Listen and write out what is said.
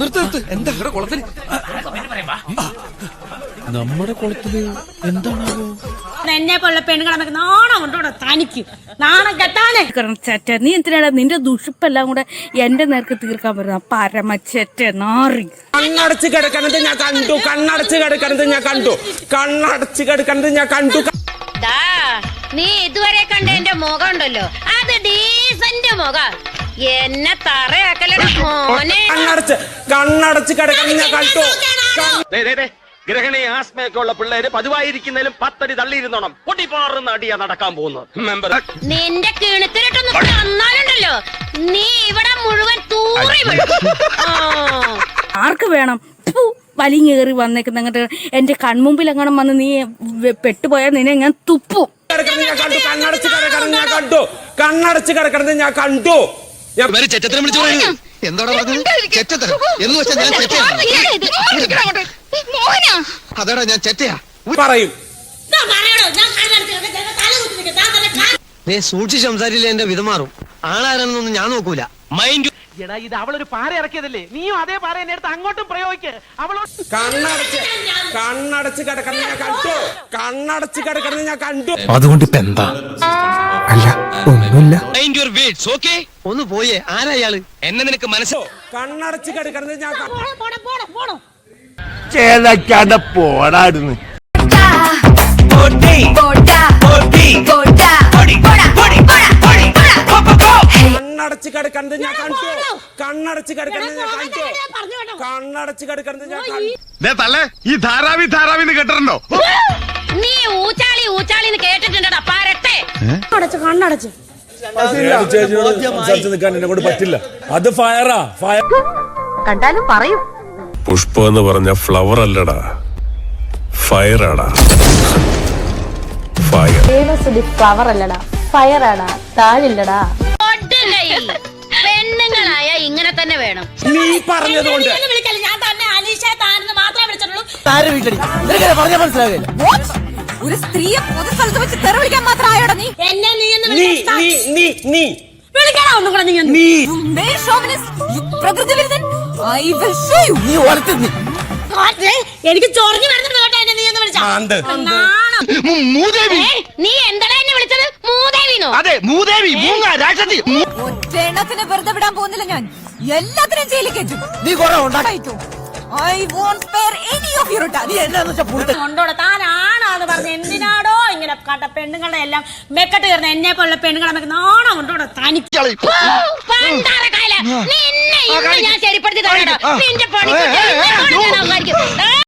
നിർത്ത് നിർത്ത്. എന്താ? ഇവിടെ നമ്മുടെ കുളത്തിൽ എന്താണാവോ? എന്നെ പോലുള്ള പെണ്ണുങ്ങളെ നമുക്ക് നാണം കൊണ്ടോടെ തനിക്ക്. നാണം കെട്ടാനേ. ചെറ്റ നീ എന്തിനാണ് നിന്റെ ദുഷിപ്പെല്ലാം കൂടെ എന്റെ നേർക്ക് തീർക്കാൻ പറ്റുന്ന പരമച്ചേറ്റ നാറി. കണ്ണടച്ച് കിടക്കണത് ഞാൻ കണ്ടു കണ്ണടച്ച് കിടക്കണത് ഞാൻ കണ്ടു. കണ്ണടച്ച് കിടക്കണത് ഞാൻ കണ്ടു. നീ ഇതുവരെ കണ്ട എന്റെ മുഖം ഉണ്ടല്ലോ. അത് ഡീസന്റ് മുഖം. എന്നെ തറയാക്കലട മോനെ. കണ്ണടച്ച് കണ്ണടച്ച് കിടക്കണത് ഞാൻ കണ്ടു? ഗ്രഹണി ആസ്മയൊക്കെ ഉള്ള പിള്ളേര് പതിവായിരിക്കുന്നതിലും പത്തടി തള്ളിയിരുന്നോണം. പൊട്ടിപ്പാറുന്ന അടിയാ നടക്കാൻ പോകുന്നത്. നിന്റെ കിണത്തിലിട്ടൊന്ന് തന്നാലുണ്ടല്ലോ. നീ ഇവിടെ മുഴുവൻ തൂറി. ആർക്ക് വേണം? വലിങ്ങേറി വന്നേക്കുന്ന അങ്ങോട്ട് എന്റെ കൺമുമ്പിൽ അങ്ങനെ വന്ന് നീ പെട്ടുപോയാൽ നിന്നെ ഞാൻ തുപ്പും. കണ്ണടച്ച് കിടക്കണത് ഞാൻ കണ്ടു. കണ്ണടച്ച് കിടക്കണത് ഞാൻ കണ്ടു. പറയുന്നത്. പറഞ്ഞത്? ചെറ്റത്തരം? എന്ന് വെച്ചാൽ ഞാൻ ചെറ്റയാണ് അതെടാ ഞാൻ ചെറ്റയാ. പറയും. സൂക്ഷിച്ച് സംസാരിച്ചില്ല എന്റെ വിധമാറും ആളാരെന്നൊന്നും ഞാൻ നോക്കൂല. മൈൻഡ് എടാ ഇത് അവളൊരു പാറ ഇറക്കിയതല്ലേ? നീയും അതേ പാറ എന്നെ എടുത്ത് അങ്ങോട്ടും പ്രയോഗിക്ക്. അവളോട് കണ്ണടച്ച് കണ്ണടച്ച് കിടക്കുന്ന ഞാൻ കണ്ടു. കണ്ണടച്ച് കിടക്കുന്ന ഞാൻ കണ്ടു. അതുകൊണ്ട് ഇപ്പൊ എന്താ? അല്ല ഒന്നുമില്ല. ഒന്ന് പോയേ ആരാ ഇയാൾ? എന്നെ നിനക്ക് മനസ്സിൽ കണ്ണടച്ച് കിടക്കണത് ഞാൻ പോണം, പോണം. കണ്ണടച്ച് കിടക്കണത് ഞാൻ കാണിച്ചോ? കണ്ണടച്ച് കിടക്കണത് ഞാൻ കാണിച്ചോ. കണ്ണടച്ച് കിടക്കണത് ഞാൻ തള്ളേ ഈ ധാരാവി ധാരാവിന്ന് കേട്ടിട്ടുണ്ടോ? കണ്ണടച്ച്. കണ്ണടച്ച് സംസാരിച്ച് നിൽക്കാൻ എന്നെ കൊണ്ട് പറ്റില്ല. അത് ഫയറാ ഫയർ കണ്ടാലും പറയും. പുഷ്പം എന്ന് പറഞ്ഞ ഫ്ലവർ അല്ലടാ. ഫയറാടാ ഫയർ ഫ്ലവർ അല്ലടാ. ഫയറാടാ താഴില്ലടാ. പെണ്ണുങ്ങളായ ഇങ്ങനെ തന്നെ വേണം. നീ പറഞ്ഞതുകൊണ്ട് ഞാൻ തന്നെ അലീഷ താനെന്ന് മാത്രമേ വിളിച്ചിട്ടുള്ളൂ. ഒരു സ്ത്രീയെ പൊതു സ്ഥലത്ത് വെച്ച് തെറി വിളിക്കാൻ എന്നെ നീ എന്ന് നീ നീ നീ നീ. വിളിക്കണോ ഒന്നും കൂടെ നീ. ഒന്ന്? നീ പ്രകൃതി വിരുദ്ധൻ. ഐ വിൽ ഷോ യു നീ. എനിക്ക് ചൊറിഞ്ഞു വരുന്നുണ്ട് കേട്ടോ എന്നെ നീ എന്ന് വിളിച്ചാ. മാന്ത്. നാണം. ഏ, നീ എന്താടാ എന്നെ വിളിച്ചത്? മൂദേവിനോ അതെ മൂദേവി മൂങ്ങ രാക്ഷസി. ഒറ്റെണ്ണത്തിന് വെറുതെ വിടാൻ പോകുന്നില്ല ഞാൻ. എല്ലാത്തിനും ജയിലിൽ കയറ്റും. നീ കുറെ I won't spare any of your നീ എന്നാന്ന് വെച്ചാ കൊണ്ടോടെ താൻ ആണാന്ന് പറഞ്ഞ് എന്തിനാടോ? ഇങ്ങനെ കണ്ട പെണ്ണുങ്ങളുടെ എല്ലാം മെക്കെട്ട് കയറുന്ന എന്നെ പോലുള്ള പെണ്ണുങ്ങളെ നമുക്ക് നാണം കൊണ്ടോടെ തനിക്ക് പണ്ടാറക്കാല നിന്നെ ഇന്ന് ഞാൻ ശരിപ്പെടുത്തി തരാടാ നിന്റെ പണി